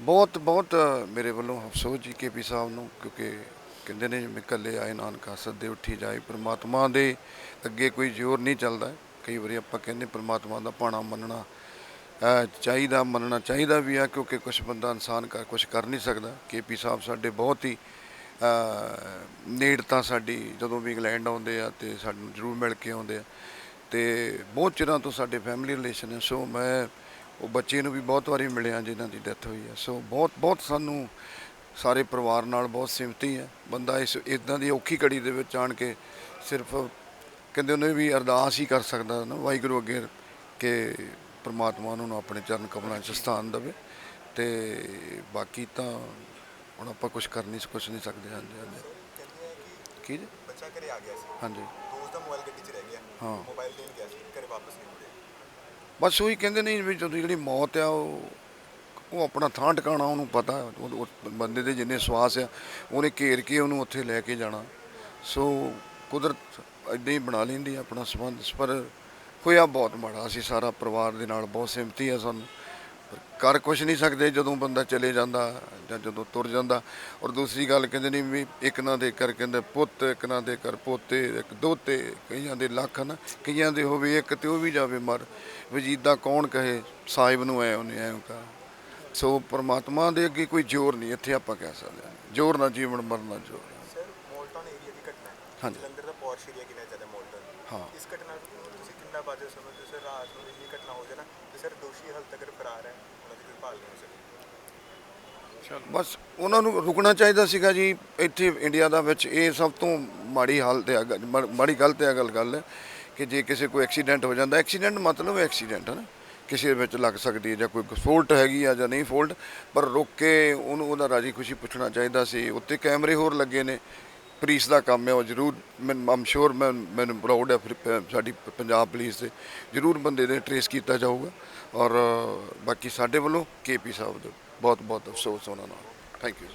ਬਹੁਤ ਬਹੁਤ ਮੇਰੇ ਵੱਲੋਂ ਅਫਸੋਸ ਜੀ ਕੇਪੀ ਸਾਹਿਬ ਨੂੰ, ਕਿਉਂਕਿ ਕਹਿੰਦੇ ਨੇ ਜਿਵੇਂ ਇਕੱਲੇ ਆਏ ਨਾਨਕਾ ਸੱਦੇ ਉੱਠੀ ਜਾਏ, ਪ੍ਰਮਾਤਮਾ ਦੇ ਅੱਗੇ ਕੋਈ ਜ਼ੋਰ ਨਹੀਂ ਚੱਲਦਾ। ਕਈ ਵਾਰੀ ਆਪਾਂ ਕਹਿੰਦੇ ਪ੍ਰਮਾਤਮਾ ਦਾ ਪਾਣਾ ਮੰਨਣਾ ਚਾਹੀਦਾ ਮੰਨਣਾ ਚਾਹੀਦਾ ਵੀ ਆ, ਕਿਉਂਕਿ ਕੁਝ ਬੰਦਾ ਇਨਸਾਨ ਕਰ ਕੁਝ ਕਰ ਨਹੀਂ ਸਕਦਾ। ਕੇਪੀ ਸਾਹਿਬ ਸਾਡੇ ਬਹੁਤ ਹੀ ਨੇੜਤਾ ਸਾਡੀ ਜਦੋਂ ਵੀ ਇੰਗਲੈਂਡ ਆਉਂਦੇ ਆ ਤੇ ਸਾਨੂੰ ਜ਼ਰੂਰ ਮਿਲ ਕੇ ਆਉਂਦੇ ਆ। ਤੇ ਬਹੁਤ ਚਿਰਾਂ ਤੋਂ ਸਾਡੇ ਫੈਮਿਲੀ ਰਿਲੇਸ਼ਨ ਹੈ ਸੋ ਮੈਂ ਉਹ ਬੱਚੇ ਨੂੰ ਵੀ ਬਹੁਤ ਵਾਰੀ ਮਿਲਿਆ ਜਿਨ੍ਹਾਂ ਦੀ ਡੈਥ ਹੋਈ ਹੈ। ਸੋ ਬਹੁਤ ਬਹੁਤ ਸਾਨੂੰ ਸਾਰੇ ਪਰਿਵਾਰ ਨਾਲ ਬਹੁਤ ਸਿਮਤੀ ਹੈ। ਬੰਦਾ ਇਸ ਇਦਾਂ ਦੀ ਔਖੀ ਘੜੀ ਦੇ ਵਿੱਚ ਆਣ ਕੇ ਸਿਰਫ ਕਹਿੰਦੇ ਉਹਨੇ ਵੀ ਅਰਦਾਸ ਹੀ ਕਰ ਸਕਦਾ ਨਾ ਵਾਹਿਗੁਰੂ ਅੱਗੇ ਕਿ ਪ੍ਰਮਾਤਮਾ ਉਹਨਾਂ ਨੂੰ ਆਪਣੇ ਚਰਨ ਕਮਲਾਂ 'ਚ ਸਥਾਨ ਦੇਵੇ ਤੇ ਬਾਕੀ ਤਾਂ ਹੁਣ ਆਪਾਂ ਕੁਝ ਕਰ ਨਹੀਂ ਕੁਝ ਨਹੀਂ ਸਕਦੇ ਹਾਂਜੀ ਹਾਂਜੀ। ਕਿ ਕੀ ਜੀ? ਬੱਚਾ ਘਰੇ ਆ ਗਿਆ ਸੀ। ਹਾਂਜੀ। ਦੋਸਤ ਦਾ ਮੋਬਾਈਲ ਗੱਡੀ 'ਚ ਰਹਿ ਗਿਆ। ਹਾਂ। ਮੋਬਾਈਲ ਦੇਣ ਗਿਆ ਸੀ ਘਰੇ ਵਾਪਸ ਨਹੀਂ ਮੁੜਿਆ। ਬਸ ਉਹੀ ਕਹਿੰਦੇ ਨੇ ਵੀ ਜਦੋਂ ਜਿਹੜੀ ਮੌਤ ਆ, ਉਹ ਉਹ ਆਪਣਾ ਥਾਂ ਟਿਕਾਣਾ ਉਹਨੂੰ ਪਤਾ, ਉਹ ਬੰਦੇ ਦੇ ਜਿੰਨੇ ਸਵਾਸ ਆ, ਉਹਨੇ ਘੇਰ ਕੇ ਉਹਨੂੰ ਉੱਥੇ ਲੈ ਕੇ ਜਾਣਾ। ਸੋ ਕੁਦਰਤ ਇਦਾਂ ਹੀ ਬਣਾ ਲੈਂਦੀ ਆਪਣਾ ਸੰਬੰਧ, ਪਰ ਹੋਇਆ ਬਹੁਤ ਮਾੜਾ। ਅਸੀਂ ਸਾਰਾ ਪਰਿਵਾਰ ਦੇ ਨਾਲ ਬਹੁਤ ਸਿਮਤੀ ਆ ਸਾਨੂੰ। ਕਰ ਕੁਝ ਨਹੀਂ ਸਕਦੇ ਜਦੋਂ ਬੰਦਾ ਚਲੇ ਜਾਂਦਾ ਜਾਂ ਜਦੋਂ ਤੁਰ ਜਾਂਦਾ। ਔਰ ਦੂਸਰੀ ਗੱਲ ਕਹਿੰਦੇ ਨੇ ਵੀ ਇੱਕ ਨਾ ਦੇ ਕਰ ਕਹਿੰਦੇ ਪੁੱਤ ਇੱਕ ਨਾ ਦੇ ਕਰ ਪੋਤੇ ਇੱਕ ਦੋਤੇ ਕਈਆਂ ਦੇ ਲੱਖ ਹਨ ਕਈਆਂ ਦੇ ਹੋਵੇ ਇੱਕ ਤੇ ਉਹ ਵੀ ਜਾਵੇ ਮਰ। ਵਜੀਦਾ ਕੌਣ ਕਹੇ? ਸਾਹਿਬ ਨੂੰ ਐ ਉਹਨੇ ਐਂ ਕਹਾ। ਸੋ ਪ੍ਰਮਾਤਮਾ ਦੇ ਅੱਗੇ ਕੋਈ ਜ਼ੋਰ ਨਹੀਂ ਇੱਥੇ ਆਪਾਂ ਕਹਿ ਸਕਦੇ ਜ਼ੋਰ ਨਾ ਜੀਵਨ ਮਰਨਾ ਜ਼ੋਰ। ਸਰ ਮੋਲਟਨ ਏਰੀਆ ਦੀ ਘਟਨਾ ਹਾਂਜੀ। ਜਲੰਧਰ ਦਾ ਪੌਰਸ਼ ਏਰੀਆ ਕਿਹਾ ਜਾਂਦਾ ਮੋਲਟਨ ਹਾਂ। ਇਸ ਘਟਨਾ ਨੂੰ ਤੁਸੀਂ ਕਿੰਨਾ ਸਰ ਰਾਤ ਨੂੰ ਇਹ ਘਟਨਾ ਹੋ ਜਾਣਾ ਤੇ ਸਰ ਦੋਸ਼ੀ ਹਾਲ ਤੱਕ ਫਰਾਰ ਹੈ, ਉਹਨਾਂ ਦੀ ਕੋਈ ਭਾਲ ਨਹੀਂ ਹੋ ਸਕੀ ਬਸ ਉਹਨਾਂ ਨੂੰ ਰੁਕਣਾ ਚਾਹੀਦਾ ਸੀਗਾ ਜੀ, ਇੱਥੇ ਇੰਡੀਆ ਦਾ ਵਿੱਚ ਇਹ ਸਭ ਤੋਂ ਮਾੜੀ ਹਾਲਤ ਹੈ ਗ- ਮਾੜੀ ਗਲਤ ਹੈ ਗੱਲ ਗੱਲ ਹੈ ਕਿ ਜੇ ਕਿਸੇ ਕੋਈ ਐਕਸੀਡੈਂਟ ਹੋ ਜਾਂਦਾ, ਐਕਸੀਡੈਂਟ ਮਤਲਬ ਐਕਸੀਡੈਂਟ ਹੈ ਨਾ, ਕਿਸੇ ਵਿੱਚ ਲੱਗ ਸਕਦੀ ਹੈ ਜਾਂ ਕੋਈ ਫੋਲਟ ਹੈਗੀ ਆ ਜਾਂ ਨਹੀਂ ਫੋਲਟ, ਪਰ ਰੁਕ ਕੇ ਉਹਨੂੰ ਉਹਦਾ ਰਾਜੀ ਖੁਸ਼ੀ ਪੁੱਛਣਾ ਚਾਹੀਦਾ ਸੀ। ਉੱਤੇ ਕੈਮਰੇ ਹੋਰ ਲੱਗੇ ਨੇ ਪੁਲਿਸ ਦਾ ਕੰਮ ਹੈ ਉਹ ਜ਼ਰੂਰ, ਮੈਂ ਆਮ ਸ਼ੋਰ ਮੈਂ, ਮੈਨੂੰ ਪ੍ਰਾਊਡ ਹੈ ਫਿਰ ਸਾਡੀ ਪੰਜਾਬ ਪੁਲਿਸ ਦੇ। ਜ਼ਰੂਰ ਬੰਦੇ ਨੇ ਟਰੇਸ ਕੀਤਾ ਜਾਊਗਾ ਔਰ ਬਾਕੀ ਸਾਡੇ ਵੱਲੋਂ ਕੇਪੀ ਸਾਹਿਬ ਦਾ ਬਹੁਤ ਬਹੁਤ ਅਫਸੋਸ ਉਹਨਾਂ ਨਾਲ ਥੈਂਕ ਯੂ